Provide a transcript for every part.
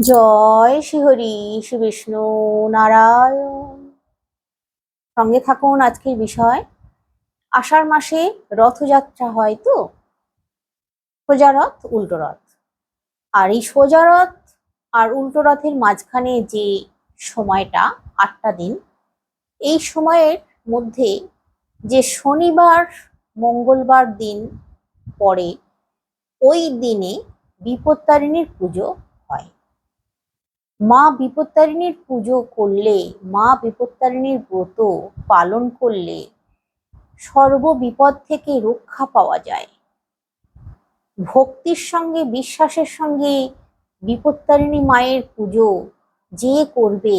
জয় শ্রীহরি শ্রী বিষ্ণু নারায়ণ। সঙ্গে থাকুন আজকের বিষয়, আষাঢ় মাসে রথযাত্রা হয় তো? সোজা রথ, উল্টো রথ। আর এই সোজা রথ আর উল্টো রথের মাঝখানে যে সময়টা, আটটা দিন, এই সময়ের মধ্যে যে শনিবার, মঙ্গলবার দিন পরে ওই দিনে বিপত্তারিণীর পুজো মা বিপত্তারিণীর পুজো করলে, মা বিপত্তারিণীর ব্রত পালন করলে সর্ব বিপদ থেকে রক্ষা পাওয়া যায়। ভক্তির সঙ্গে, বিশ্বাসের সঙ্গে বিপত্তারিণী মায়ের পুজো যে করবে,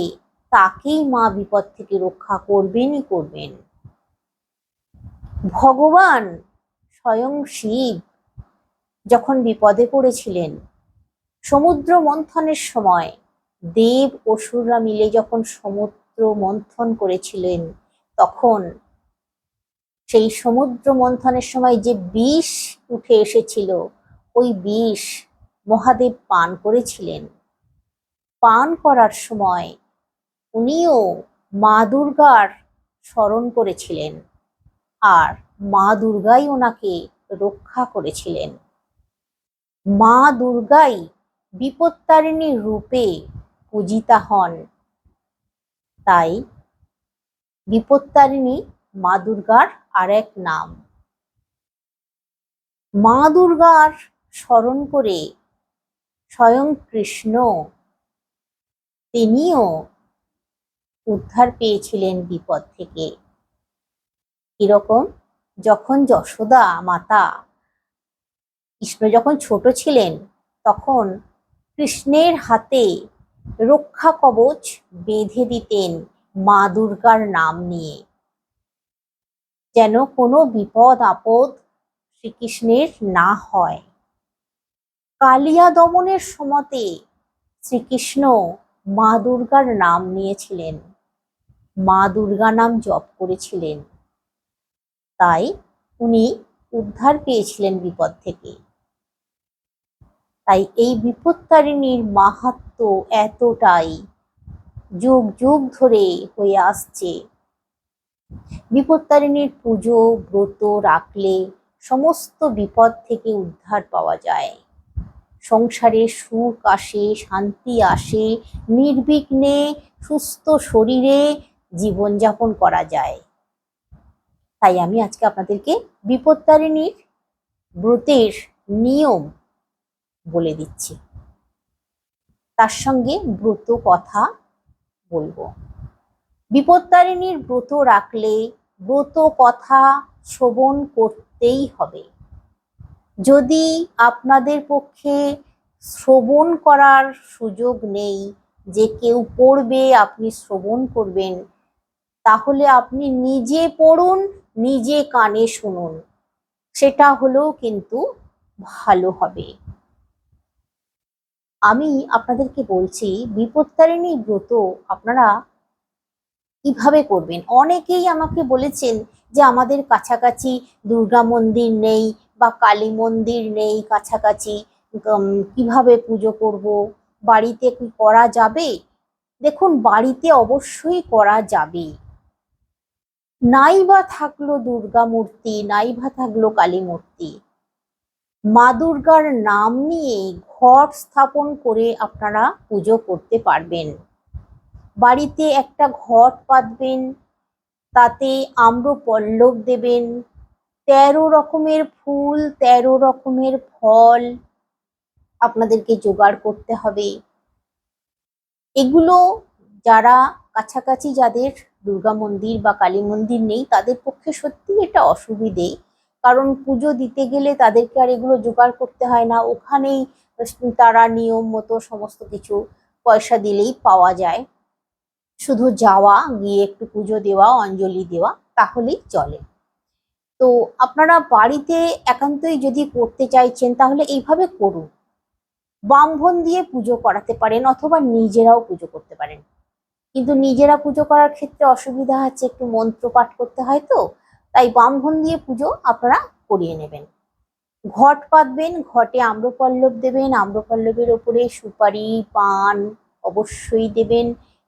তাকেই মা বিপদ থেকে রক্ষা করবেনই করবেন। ভগবান স্বয়ং শিব যখন বিপদে পড়েছিলেন, সমুদ্র মন্থনের সময় দেব অসুররা মিলে যখন সমুদ্র মন্থন করেছিলেন, তখন সেই সমুদ্র মন্থনের সময় যে বিষ উঠে এসেছিল, ওই বিষ মহাদেব পান করেছিলেন। পান করার সময় উনিও মা দুর্গার স্মরণ করেছিলেন আর মা দুর্গাই ওনাকে রক্ষা করেছিলেন। মা দুর্গাই বিপত্তারিণীর রূপে পূজিতা হন। তাই বিপত্তারিণী মা দুর্গার আর এক নাম। মা দুর্গার স্মরণ করে স্বয়ং কৃষ্ণ তিনিও উদ্ধার পেয়েছিলেন বিপদ থেকে। এরকম যখন যশোদা মাতা, কৃষ্ণ যখন ছোট ছিলেন, তখন কৃষ্ণের হাতে রক্ষা কবচ বেঁধে দিতেন মা দুর্গার নাম নিয়ে। যেন কোনো বিপদ আপদ শ্রীকৃষ্ণের না হয়। কালিয়া দমনের সমতে শ্রীকৃষ্ণ মা দুর্গার নাম নিয়েছিলেন। মা দুর্গা নাম জপ করেছিলেন। তাই উনি উদ্ধার পেয়েছিলেন বিপদ থেকে। তাই এই বিপত্তারিণীর মাহাত্ম এতটাই যুগ যুগ ধরে হয়ে আসছে। বিপত্তারিণীর পুজো ব্রত রাখলে সমস্ত বিপদ থেকে উদ্ধার পাওয়া যায়। সংসারে সুখ আসে, শান্তি আসে, নির্বিঘ্নে সুস্থ শরীরে জীবনযাপন করা যায়। তাই আমি আজকে আপনাদেরকে বিপত্তারিণীর ব্রতের নিয়ম বলে দিচ্ছি। তার সঙ্গে ব্রত কথা বলব। বিপত্তারিণীর ব্রত রাখলে ব্রত কথা শ্রবণ করতেই হবে। যদি আপনাদের পক্ষে শ্রবণ করার সুযোগ নেই যে কেউ পড়বে, আপনি শ্রবণ করবেন, তাহলে আপনি নিজে পড়ুন, নিজে কানে শুনুন। সেটা হলেও কিন্তু ভালো হবে। আমি আপনাদেরকে বলছি, বিপত্তারিণী ব্রত আপনারা কীভাবে করবেন? অনেকেই আমাকে বলেছেন যে আমাদের কাছাকাছি দুর্গা মন্দির নেই বা কালী মন্দির নেই কাছাকাছি কীভাবে পুজো করব? বাড়িতে কি করা যাবে? দেখুন, বাড়িতে অবশ্যই করা যাবে। নাই বা থাকল দুর্গা মূর্তি নাই বা থাকল কালী মূর্তি। মা দুর্গার নাম নিয়ে ঘট স্থাপন করে আপনারা পুজো করতে পারবেন। বাড়িতে একটা ঘট পাতবেন তাতে আম্র পল্লব দেবেন, তেরো রকমের ফুল, তেরো রকমের ফল আপনাদেরকে জোগাড় করতে হবে। এগুলো যারা কাছাকাছি যাদের দুর্গা মন্দির বা কালী মন্দির নেই, তাদের পক্ষে সত্যি এটা অসুবিধে। কারণ পুজো দিতে গেলে তাদেরকে আর এগুলো জোগাড় করতে হয় না। ওখানেই তারা নিয়ম মতো সমস্ত কিছু পয়সা দিলেই পাওয়া যায়। শুধু যাওয়া, গিয়ে একটু পুজো দেওয়া, অঞ্জলি দেওয়া, তাহলেই চলে। তো আপনারা বাড়িতে একান্তই যদি করতে চাইছেন, তাহলে এইভাবে করুন। ব্রাহ্মণ দিয়ে পুজো করাতে পারেন অথবা নিজেরাও পুজো করতে পারেন। কিন্তু নিজেরা পুজো করার ক্ষেত্রে অসুবিধা আছে, একটু মন্ত্র পাঠ করতে হয় তো। তাই ব্রাহ্মণ দিয়ে পুজো আপনারা করিয়ে নেবেন। ঘট পাতবেন, ঘটে আম্রপল্লব দেবেন, আম্রপল্লবের ওপরে সুপারি, পান অবশ্যই দেবেন,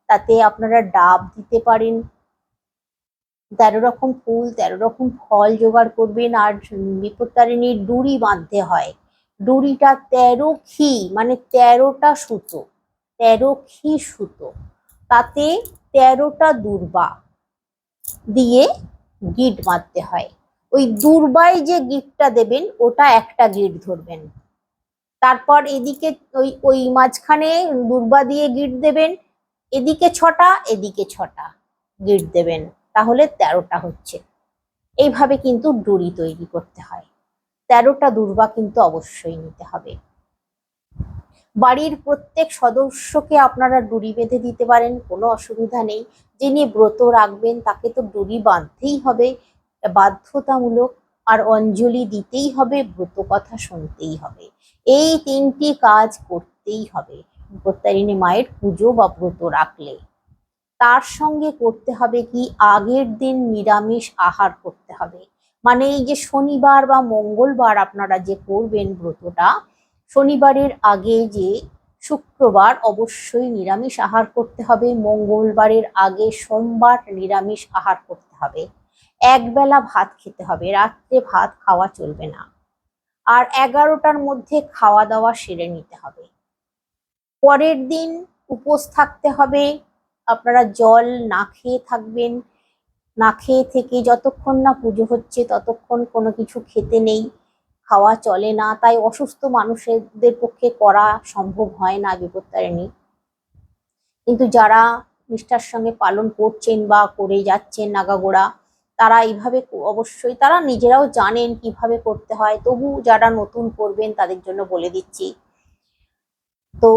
তাতে আপনারা ডাব দিতে পারেন। তেরো রকম ফুল, তেরো রকম ফল জোগাড় করবেন, আর বিপত্তারিণীর ডুরি বাঁধতে হয়। ডুরিটা তেরো খি মানে তেরোটা সুতো, তেরো খি সুতো। তাতে তেরোটা দুর্বা দিয়ে গিট বাঁধতে হয়। ওই দুর্বায় যে গিটটা দেবেন, ওটা একটা গিট ধরবেন। তারপর এদিকে ওই ওই মাঝখানে দুর্বা দিয়ে গিট দেবেন, এদিকে ছটা এদিকে ছটা গিট দেবেন। তাহলে তেরোটা হচ্ছে। এইভাবে কিন্তু ডুরি তৈরি করতে হয়। তেরোটা দুর্বা কিন্তু অবশ্যই নিতে হবে। বাড়ির প্রত্যেক সদস্যকে আপনারা ডুরি বেঁধে দিতে পারেন, কোনো অসুবিধা নেই। যিনি ব্রত রাখবেন তাকে তো ডুরি বাঁধতেই হবে, বাধ্যতামূলক। আর অঞ্জলি দিতেই হবে, ব্রত কথা শুনতেই হবে। এই তিনটি কাজ করতেই হবে। বিপত্তারিণী মায়ের পুজো বা ব্রত রাখলে। তার সঙ্গে করতে হবে কি? আগের দিন নিরামিষ আহার করতে হবে। মানে এই যে শনিবার বা মঙ্গলবার আপনারা যে করবেন ব্রতটা শনিবারের আগে যে শুক্রবার অবশ্যই নিরামিষ আহার করতে হবে, মঙ্গলবারের আগে সোমবার নিরামিষ আহার করতে হবে। একবেলা ভাত খেতে হবে, রাত্রে ভাত খাওয়া চলবে না। আর এগারোটার মধ্যে খাওয়া দাওয়া সেরে নিতে হবে। পরের দিন উপোস থাকতে হবে, আপনারা জল না খেয়ে থাকবেন, না খেয়ে থেকে যতক্ষণ না পুজো হচ্ছে ততক্ষণ কোনো কিছু খেতে নেই। খাওয়া চলে না, তাই অসুস্থ মানুষদের পক্ষে করা সম্ভব হয় না বিপত্তারিণী। কিন্তু যারা নিষ্ঠার সঙ্গে পালন করছেন বা করে যাচ্ছেন নাগাগোড়া, তারা এইভাবে অবশ্যই তারা নিজেরাও জানেন কীভাবে করতে হয়। তবু যারা নতুন করবেন তাদের জন্য বলে দিচ্ছি তো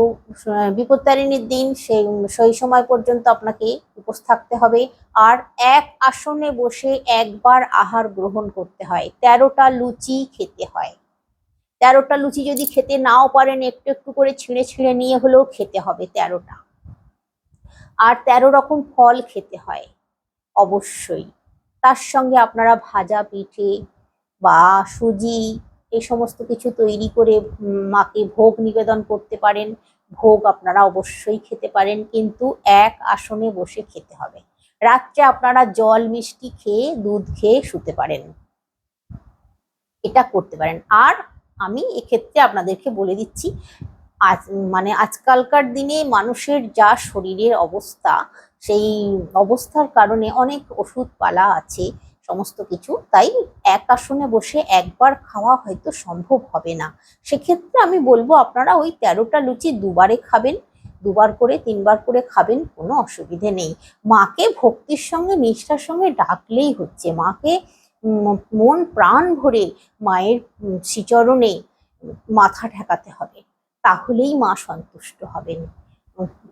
বিপত্তারিণীর দিন সেই সেই সময় পর্যন্ত আপনাকে উপোস থাকতে হবে। আর এক আসনে বসে একবার আহার গ্রহণ করতে হয়। তেরোটা লুচি খেতে হয়। তেরোটা লুচি যদি খেতে নাও পারেন, একটু একটু করে ছিঁড়ে ছিঁড়ে নিয়ে হলেও খেতে হবে তেরোটা। আর তেরো রকম ফল খেতে হয়, অবশ্যই। তার সঙ্গে আপনারা ভাজা পিঠে বা সুজি এই সমস্ত কিছু তৈরি করে মাকে ভোগ নিবেদন করতে পারেন। ভোগ আপনারা অবশ্যই খেতে পারেন, কিন্তু এক আসনে বসে খেতে হবে। রাত্রে আপনারা জল মিষ্টি খেয়ে দুধ খেয়ে শুতে পারেন। এটা করতে পারেন। আর আমি এক্ষেত্রে আপনাদেরকে বলে দিচ্ছি, আজ মানে আজকালকার দিনে মানুষের যা শরীরের অবস্থা, সেই অবস্থার কারণে অনেক ওষুধপালা আছে। সমস্ত কিছু, তাই এক আসনে বসে একবার খাওয়া হয়তো সম্ভব হবে না। সেক্ষেত্রে আমি বলব, আপনারা ওই তেরোটা লুচি দুবারে খাবেন, দুবার করে, তিনবার করে খাবেন, কোনো অসুবিধে নেই। মাকে ভক্তির সঙ্গে, নিষ্ঠার সঙ্গে ডাকলেই হচ্ছে। মাকে মন, প্রাণ ভরে মায়ের শ্রীচরণে মাথা ঠেকাতে হবে। তাহলেই মা সন্তুষ্ট হবেন।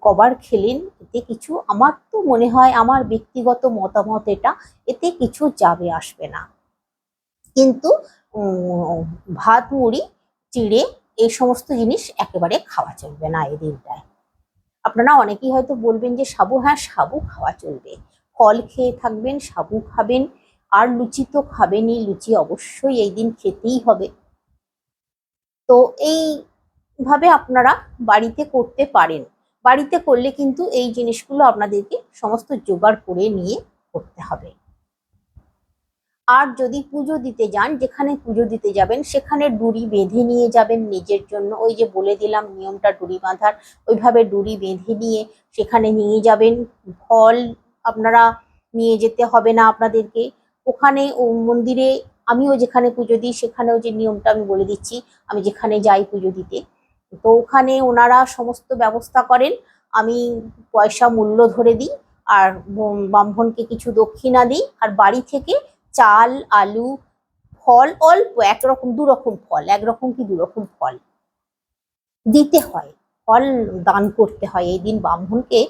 কবার খেলেন এতে কিছু আমার তো মনে হয় আমার ব্যক্তিগত মতামত এটা, এতে কিছু যাবে আসবে না। কিন্তু ভাত, মুড়ি, চিড়ে এই সমস্ত জিনিস একেবারে খাওয়া চলবে না এই দিনটায়। আপনারা অনেকেই হয়তো বলবেন যে, সাবু হ্যাঁ সাবু খাওয়া চলবে। ফল খেয়ে থাকবেন, সাবু খাবেন, আর লুচি তো খাবেনই, লুচি অবশ্যই এই দিন খেতেই হবে। তো এইভাবে আপনারা বাড়িতে করতে পারেন। বাড়িতে করলে কিন্তু এই জিনিসগুলো আপনাদেরকে সমস্ত জোগাড় করে নিয়ে করতে হবে। আর যদি পুজো দিতে যান, যেখানে পুজো দিতে যাবেন, সেখানে ডুরি বেঁধে নিয়ে যাবেন নিজের জন্য। ওই যে বলে দিলাম, নিয়মটা ডুরি বাঁধার। ওইভাবে ডুরি বেঁধে নিয়ে সেখানে নিয়ে যাবেন। ফল আপনারা নিয়ে যেতে হবে না আপনাদেরকে। ওখানে ও মন্দিরে আমিও যেখানে পুজো দিই, সেখানেও যে নিয়মটা আমি বলে দিচ্ছি, আমি যেখানে যাই পুজো দিতে তো ওখানে ওনারা সমস্ত ব্যবস্থা করেন। আমি পয়সা মূল্য ধরে দিই আর ব্রাহ্মণকে কিছু দক্ষিণা দিই। আর বাড়ি থেকে চাল, আলু, ফল, অল্প একরকম দু রকম ফল একরকম কি দু রকম ফল দিতে হয়। ফল দান করতে হয়। এই দিন ব্রাহ্মণকে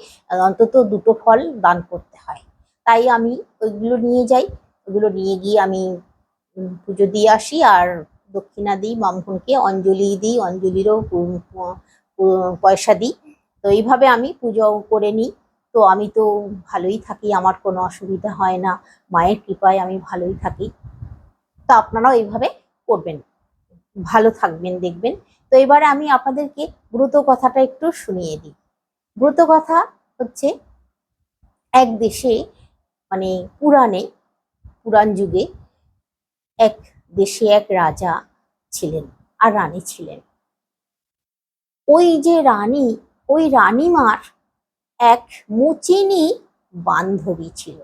অন্তত দুটো ফল দান করতে হয়। তাই আমি ওইগুলো নিয়ে যাই। ওগুলো নিয়ে গিয়ে আমি পুজো দিয়ে আসি আর দক্ষিণা দিই ব্রাহ্মণকে অঞ্জলি দিই, অঞ্জলিরও পয়সা দিই। তো এইভাবে আমি পুজো করে নিই। তো আমি তো ভালোই থাকি, আমার কোনো অসুবিধা হয় না। মায়ের কৃপায় আমি ভালোই থাকি। তো আপনারাও এইভাবে করবেন। ভালো থাকবেন, দেখবেন। তো এবারে আমি আপনাদেরকে ব্রত কথাটা একটু শুনিয়ে দিই। ব্রত কথা হচ্ছে এক দেশে মানে পুরাণে, পুরাণ যুগে এক দেশে এক রাজা ছিলেন আর রানী ছিলেন। ওই যে রানী, ওই রানীমার এক মুচিনি বান্ধবী ছিল।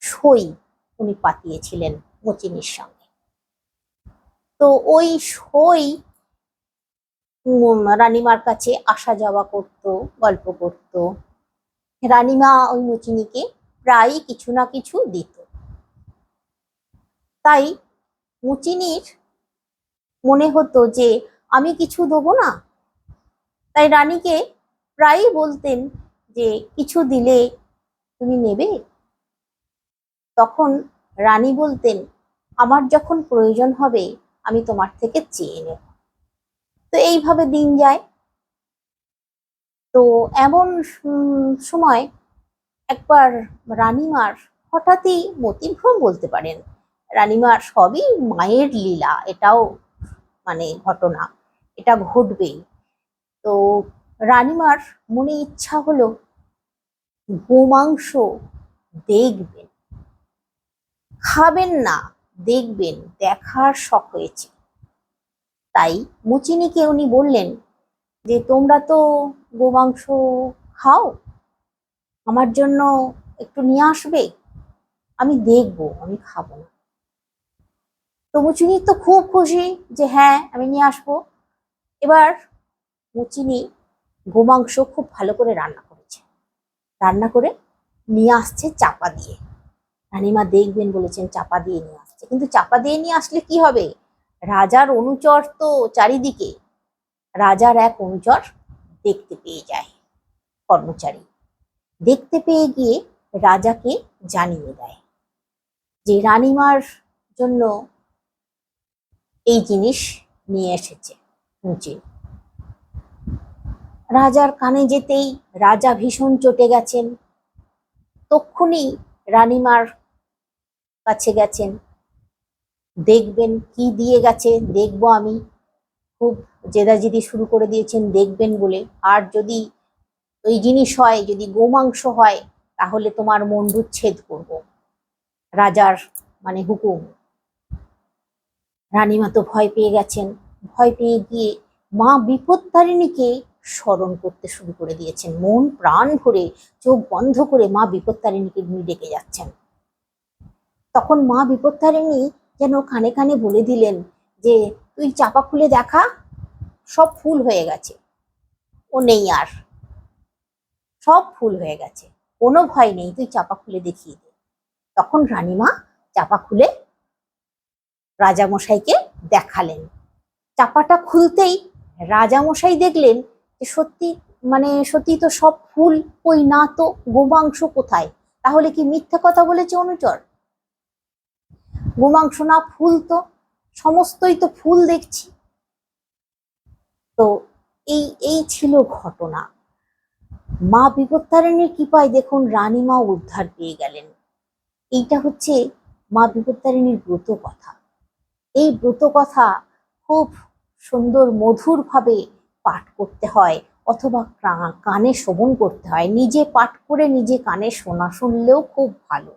সই উনি পাতিয়েছিলেন মুচিনির সঙ্গে। তো ওই সই রানীমার কাছে আসা যাওয়া করত, গল্প করত। রানীমা ওই মুচিনিকে প্রায়ই কিছু না কিছু দিত। তাই মুচিনির মনে হতো যে, আমি কিছু দেবো না? তাই রানীকে প্রায়ই বলতেন যে, কিছু দিলে তুমি নেবে? তখন রানী বলতেন, আমার যখন প্রয়োজন হবে, আমি তোমার থেকে চেয়ে নেব। তো এইভাবে দিন যায়। তো এমন সময় একবার রানীমার হঠাৎই মতিভ্রম বলতে পারেন। রানীমার সবই মায়ের লীলা, এটাও মানে ঘটনা, এটা ঘটবেই। তো রানীমার মনে ইচ্ছা হলো গোমাংস দেখবেন। খাবেন না, দেখবেন, দেখার শখ হয়েছে তাই মুচিনিকে উনি বললেন যে, তোমরা তো গোমাংস খাও, আমার জন্য একটু নিয়ে আসবে, আমি দেখব, আমি খাব না। তো মুচিনি তো খুব খুশি যে হ্যাঁ আমি নিয়ে আসব। এবার মুচিনি গোমাংস খুব ভালো করে রান্না করেছে। রান্না করে নিয়ে আসছে চাপা দিয়ে। রানীমা দেখবেন বলেছেন চাপা দিয়ে নিয়ে আসছে। কিন্তু চাপা দিয়ে নিয়ে আসলে কি হবে? রাজার অনুচর তো চারিদিকে। রাজার এক অনুচর দেখতে পেয়ে যায়, কর্মচারী। দেখতে পেয়ে গিয়ে রাজাকে জানিয়ে দেয় যে রানিমার জন্য এই জিনিস নিয়ে এসেছে মুচি রাজার কানে যেতেই রাজা ভীষণ চটে গেছেন। তক্ষুনি রানীমার কাছে গেছেন। দেখবেন কি দিয়ে গেছে, দেখব আমি। খুব জেদাজেদি শুরু করে দিয়েছেন, দেখবেন বলে। আর যদি ওই জিনিস হয়, যদি গোমাংস হয়, তাহলে তোমার মন্ডুচ্ছেদ করব। রাজার মানে হুকুম। রানীমা তো ভয় পেয়ে গেছেন। ভয় পেয়ে গিয়ে মা বিপত্তারিণীকে স্মরণ করতে শুরু করে দিয়েছেন। মন প্রাণ ভরে চোখ বন্ধ করে মা বিপত্তারিণীকে উনি ডেকে যাচ্ছেন। তখন মা বিপত্তারিণী যেন কানে কানে বলে দিলেন যে, তুই চাপা খুলে দেখা, সব ফুল হয়ে গেছে। ও নেই আর। সব ফুল হয়ে গেছে। কোনো ভয় নেই, তুই চাপা খুলে দেখিয়ে দে। তখন রানীমা চাপা খুলে রাজামশাইকে দেখালেন। চাপাটা খুলতেই রাজামশাই দেখলেন যে সত্যি মানে সত্যি তো সব ফুল, ওই না তো গোমাংস কোথায়? তাহলে কি মিথ্যা কথা বলেছে অনুচর? গোমাংস না ফুল তো, সমস্তই তো ফুল দেখছি। তো এই এই ছিল ঘটনা। মা বিপত্তারিণীর কৃপায় দেখুন রানীমা উদ্ধার পেয়ে গেলেন। এইটা হচ্ছে মা বিপত্তারিণীর ব্রত কথা। এই ব্রত কথা খুব সুন্দর মধুর ভাবে পাঠ করতে হয় অথবা কানে শ্রবণ করতে হয়। নিজে পাঠ করে নিজে কানে শোনা শুনলেও খুব ভালো।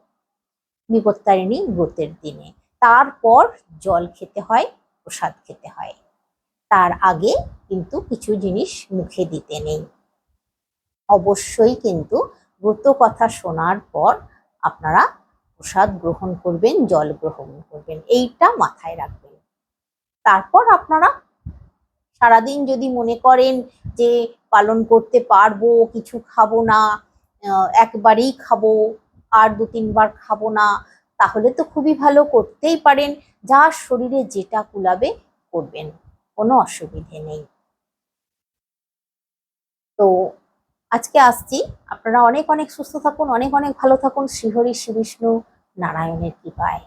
বিপত্তারিণী ব্রতের দিনে। তারপর জল খেতে হয়, প্রসাদ খেতে হয়। তার আগে কিন্তু কিছু জিনিস মুখে দিতে নেই। অবশ্যই কিন্তু ব্রত কথা শোনার পর আপনারা প্রসাদ গ্রহণ করবেন, জল গ্রহণ করবেন। এইটা মাথায় রাখবেন। তারপর আপনারা সারাদিন যদি মনে করেন যে পালন করতে পারব, কিছু খাব না একবারেই খাব, আর দু তিনবার খাব না, তাহলে তো খুবই ভালো করতেই পারেন। যার শরীরে যেটা কুলাবে করবেন, কোনো অসুবিধে নেই। তো আজকে আসছি। আপনারা অনেক অনেক সুস্থ থাকুন, অনেক অনেক ভালো থাকুন। শ্রীহরি শ্রী বিষ্ণু নারায়ণের কৃপায়।